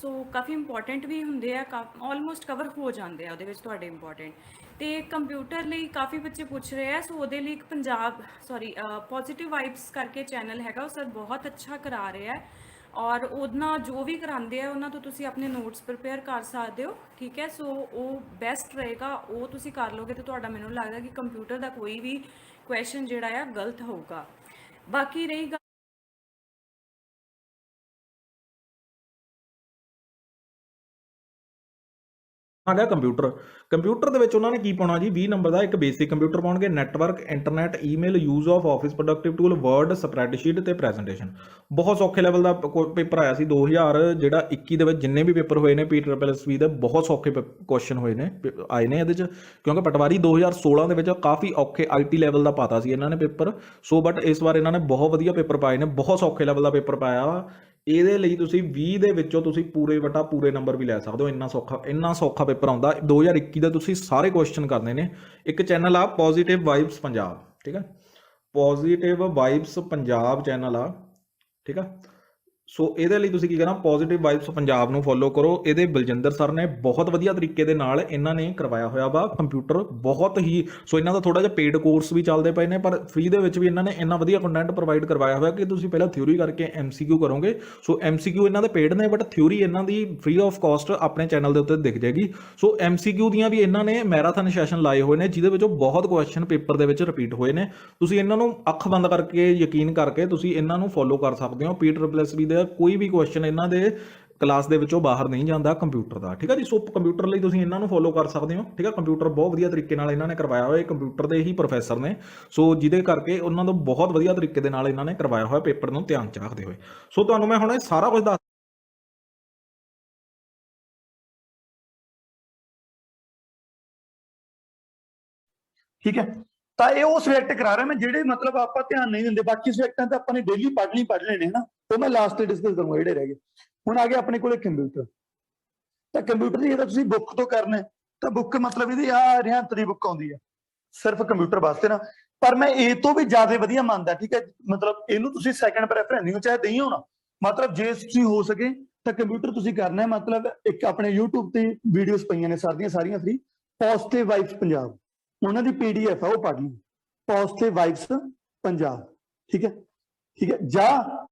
ਸੋ ਕਾਫੀ important ਵੀ ਹੁੰਦੇ ਆ almost cover ਹੋ ਜਾਂਦੇ ਆ, ਉਹਦੇ ਵਿੱਚ ਤੁਹਾਡੇ ਇੰਪੋਰਟੈਂਟ ਤੇ ਕੰਪਿਊਟਰ ਲਈ ਕਾਫੀ ਬੱਚੇ ਪੁੱਛ ਰਹੇ ਆ ਸੋ ਉਹਦੇ ਲਈ ਇੱਕ ਪੰਜਾਬ ਸੌਰੀ ਪੋਜ਼ਿਟਿਵ ਵਾਈਬਸ ਕਰਕੇ ਚੈਨਲ ਹੈਗਾ, ਉਹ ਸਰ ਬਹੁਤ ਅੱਛਾ ਕਰਾ ਰਿਹਾ ਹੈ। ਔਰ ਉਹਨਾਂ ਜੋ ਵੀ ਕਰਾਉਂਦੇ ਆ, ਉਹਨਾਂ ਤੋਂ ਤੁਸੀਂ ਆਪਣੇ ਨੋਟਸ ਪ੍ਰਿਪੇਅਰ ਕਰ ਸਕਦੇ ਹੋ, ਠੀਕ ਹੈ? ਸੋ ਉਹ ਬੈਸਟ ਰਹੇਗਾ, ਉਹ ਤੁਸੀਂ ਕਰ ਲੋਗੇ ਤੇ ਤੁਹਾਡਾ ਮੈਨੂੰ ਲੱਗਦਾ ਕਿ ਕੰਪਿਊਟਰ ਦਾ ਕੋਈ ਵੀ ਕੁਐਸਚਨ ਜਿਹੜਾ ਆ, ਗਲਤ ਹੋਊਗਾ। ਬਾਕੀ ਰਹੀ ਆ ਗਿਆ ਕੰਪਿਊਟਰ। ਕੰਪਿਊਟਰ ਦੇ ਵਿੱਚ ਉਹਨਾਂ ਨੇ ਕੀ ਪਾਉਣਾ ਜੀ? 20 ਨੰਬਰ ਦਾ ਇੱਕ ਬੇਸਿਕ ਕੰਪਿਊਟਰ ਪਾਉਣਗੇ। Network internet email use of office productive tool word spreadsheet ਤੇ ਪ੍ਰੈਜੈਂਟੇਸ਼ਨ ਬਹੁਤ ਸੌਖੇ ਲੈਵਲ ਦਾ ਪੇਪਰ ਆਇਆ ਸੀ 2000 ਜਿਹੜਾ 21 ਦੇ ਵਿੱਚ ਜਿੰਨੇ ਵੀ ਪੇਪਰ ਹੋਏ ਨੇ ਪੀਟਰਪਲਸਵੀ ਦੇ ਬਹੁਤ ਸੌਖੇ ਕੁਐਸਚਨ ਹੋਏ ਨੇ ਆਏ ਨੇ ਇਹਦੇ ਚ। ਕਿਉਂਕਿ ਪਟਵਾਰੀ 2016 ਦੇ ਵਿੱਚ ਕਾਫੀ ਔਖੇ ਆਈਟੀ ਲੈਵਲ ਦਾ ਪਾਤਾ ਸੀ ਇਹਨਾਂ ਨੇ ਪੇਪਰ ਸੋ ਬਟ ਇਸ ਵਾਰ ਇਹਨਾਂ ਨੇ ਬਹੁਤ ਵਧੀਆ ਪੇਪਰ ਪਾਏ ਨੇ, ਬਹੁਤ ਸੌਖੇ ਲੈਵਲ ਦਾ ਪੇਪਰ ਪਾਇਆ। ਇਹਦੇ ਲਈ ਤੁਸੀਂ 20 ਦੇ ਵਿੱਚੋਂ ਤੁਸੀਂ ਪੂਰੇ ਵਟਾ ਪੂਰੇ ਨੰਬਰ ਵੀ ਲੈ ਸਕਦੇ ਹੋ। ਇੰਨਾ ਸੌਖਾ ਇੰਨਾ ਸੌਖਾ ਪੇਪਰ ਆਉਂਦਾ। 2021 ਦਾ ਤੁਸੀਂ ਸਾਰੇ ਕੁਐਸਚਨ ਕਰਨੇ ਨੇ। ਇੱਕ ਚੈਨਲ ਆ ਪੋਜ਼ਿਟਿਵ ਵਾਈਬਸ ਪੰਜਾਬ ਠੀਕ ਆ? ਪੋਜ਼ਿਟਿਵ ਵਾਈਬਸ ਪੰਜਾਬ ਚੈਨਲ ਆ, ਠੀਕ ਆ? ਸੋ ਇਹਦੇ ਲਈ ਤੁਸੀਂ ਕੀ ਕਰਨਾ ਪੋਜ਼ਿਟਿਵ ਵਾਈਬਸ ਪੰਜਾਬ ਨੂੰ ਫੋਲੋ ਕਰੋ। ਇਹਦੇ ਬਲਜਿੰਦਰ ਸਰ ਨੇ ਬਹੁਤ ਵਧੀਆ ਤਰੀਕੇ ਦੇ ਨਾਲ ਇਹਨਾਂ ਨੇ ਕਰਵਾਇਆ ਹੋਇਆ ਵਾ ਕੰਪਿਊਟਰ ਬਹੁਤ ਹੀ ਸੋ ਇਹਨਾਂ ਦਾ ਥੋੜਾ ਜਿਹਾ ਪੇਡ ਕੋਰਸ ਵੀ ਚੱਲਦੇ ਪਏ ਨੇ, ਪਰ ਫ੍ਰੀ ਦੇ ਵਿੱਚ ਵੀ ਇਹਨਾਂ ਨੇ ਇੰਨਾ ਵਧੀਆ ਕੰਟੈਂਟ ਪ੍ਰੋਵਾਈਡ ਕਰਵਾਇਆ ਹੋਇਆ ਕਿ ਤੁਸੀਂ ਪਹਿਲਾਂ ਥਿਊਰੀ ਕਰਕੇ ਐਮਸੀਕਿਊ ਕਰੋਗੇ। ਸੋ ਐਮਸੀਕਿਊ ਇਹਨਾਂ ਦੇ ਪੇਡ ਨੇ ਬਟ ਥਿਊਰੀ ਇਹਨਾਂ ਦੀ ਫ੍ਰੀ ਆਫ ਕਾਸਟ ਆਪਣੇ ਚੈਨਲ ਦੇ ਉੱਤੇ ਦਿਖ ਜਾਏਗੀ। ਸੋ ਐਮਸੀਕਿਊ ਦੀਆਂ ਵੀ ਇਹਨਾਂ ਨੇ ਮੈਰਾਥਨ ਸੈਸ਼ਨ ਲਾਏ ਹੋਏ ਨੇ, ਜਿਹਦੇ ਵਿੱਚੋਂ ਬਹੁਤ ਕੁਐਸਚਨ ਪੇਪਰ ਦੇ ਵਿੱਚ ਰਿਪੀਟ ਹੋਏ ਨੇ। ਤੁਸੀਂ ਇਹਨਾਂ ਨੂੰ ਅੱਖ ਬੰਦ ਕਰਕੇ ਯਕੀਨ ਕਰਕੇ ਤੁਸੀਂ ਇਹਨਾਂ ਨੂੰ ਫੋਲੋ ਕਰ ਸਕਦੇ ਹੋ। ਪੀਟ ਰਿਪਲੇਸ ਪਲਸਬੀ ਦੇ ਕੋਈ ਵੀ ਕੁਐਸਚਨ ਇਹਨਾਂ ਦੇ ਕਲਾਸ ਦੇ ਵਿੱਚੋਂ ਬਾਹਰ ਨਹੀਂ ਜਾਂਦਾ ਕੰਪਿਊਟਰ ਦਾ, ਠੀਕ ਹੈ ਜੀ? ਸੋ ਕੰਪਿਊਟਰ ਲਈ ਤੁਸੀਂ ਇਹਨਾਂ ਨੂੰ ਫੋਲੋ ਕਰ ਸਕਦੇ ਹੋ, ਠੀਕ ਹੈ ਕੰਪਿਊਟਰ ਬਹੁਤ ਵਧੀਆ ਤਰੀਕੇ ਨਾਲ ਇਹਨਾਂ ਨੇ ਕਰਵਾਇਆ ਹੋਇਆ, ਇਹ ਕੰਪਿਊਟਰ ਦੇ ਹੀ ਪ੍ਰੋਫੈਸਰ ਨੇ। ਸੋ ਜਿਹਦੇ ਕਰਕੇ ਉਹਨਾਂ ਦਾ ਬਹੁਤ ਵਧੀਆ ਤਰੀਕੇ ਦੇ ਨਾਲ ਇਹਨਾਂ ਨੇ ਕਰਵਾਇਆ ਹੋਇਆ ਪੇਪਰ ਨੂੰ ਧਿਆਨ ਚ ਰੱਖਦੇ ਹੋਏ। ਸੋ ਤੁਹਾਨੂੰ ਮੈਂ ਹੁਣ ਇਹ ਸਾਰਾ ਕੁਝ ਦੱਸ ਠੀਕ ਹੈ? ਤਾਂ ਇਹ ਉਹ ਸਿਲੈਕਟ ਕਰਾ ਰਿਹਾ ਮੈਂ, ਜਿਹੜੇ ਮਤਲਬ ਆਪਾਂ ਧਿਆਨ ਨਹੀਂ ਦਿੰਦੇ, ਬਾਕੀ ਸਿਲੈਕਟਾਂ ਤਾਂ ਆਪਾਂ ਨੇ ਡੇਲੀ ਪੜ੍ਹਨੀ ਪੜ੍ਹ ਲੈਣੇ, ਹਨਾ? ਉਹ ਮੈਂ ਲਾਸਟ ਤੇ ਡਿਸਕਸ ਕਰੂੰਗਾ ਜਿਹੜੇ ਰਹਿ ਗਏ। ਹੁਣ ਆ ਗਿਆ ਆਪਣੇ ਕੋਲੇ ਕੰਪਿਊਟਰ ਤਾਂ ਕੰਪਿਊਟਰ ਦੀ ਜਿਹੜਾ ਤੁਸੀਂ ਬੁੱਕ ਤੋਂ ਕਰਨਾ ਤਾਂ ਬੁੱਕ ਮਤਲਬ ਇਹਦੀ ਆ ਰਿਆਂਤ ਬੁੱਕ ਆਉਂਦੀ ਹੈ। ਸਿਰਫ ਕੰਪਿਊਟਰ ਵਾਸਤੇ ਨਾ। ਪਰ ਮੈਂ ਇਹ ਤੋਂ ਵੀ ਜ਼ਿਆਦਾ ਵਧੀਆ ਮੰਨਦਾ, ਠੀਕ ਹੈ? ਮਤਲਬ ਇਹਨੂੰ ਤੁਸੀਂ ਸੈਕੰਡ ਪ੍ਰੈਫਰੈਂਸ ਨਹੀਂ ਚਾਹੇ ਨਹੀਂ ਹੋਣਾ। ਮਤਲਬ ਜੇ ਤੁਸੀਂ ਹੋ ਸਕੇ, ਤਾਂ ਕੰਪਿਊਟਰ ਤੁਸੀਂ ਕਰਨਾ ਹੈ। ਮਤਲਬ ਇੱਕ ਆਪਣੇ YouTube ਤੇ ਵੀਡੀਓਜ਼ ਪਈਆਂ ਨੇ ਸਾਰੀਆਂ ਸਾਰੀਆਂ ਫ੍ਰੀ ਪੋਜ਼ਿਟਿਵ ਵਾਈਬਸ ਪੰਜਾਬ। ਉਹਨਾਂ ਦੀ ਪੀਡੀਐਫ ਆ, ਉਹ ਪੜ੍ਹ ਲਈ ਪੋਜ਼ਿਟਿਵ ਵਾਈਬਸ ਪੰਜਾਬ। ਠੀਕ ਹੈ? ਠੀਕ ਹੈ? ਜਾਂ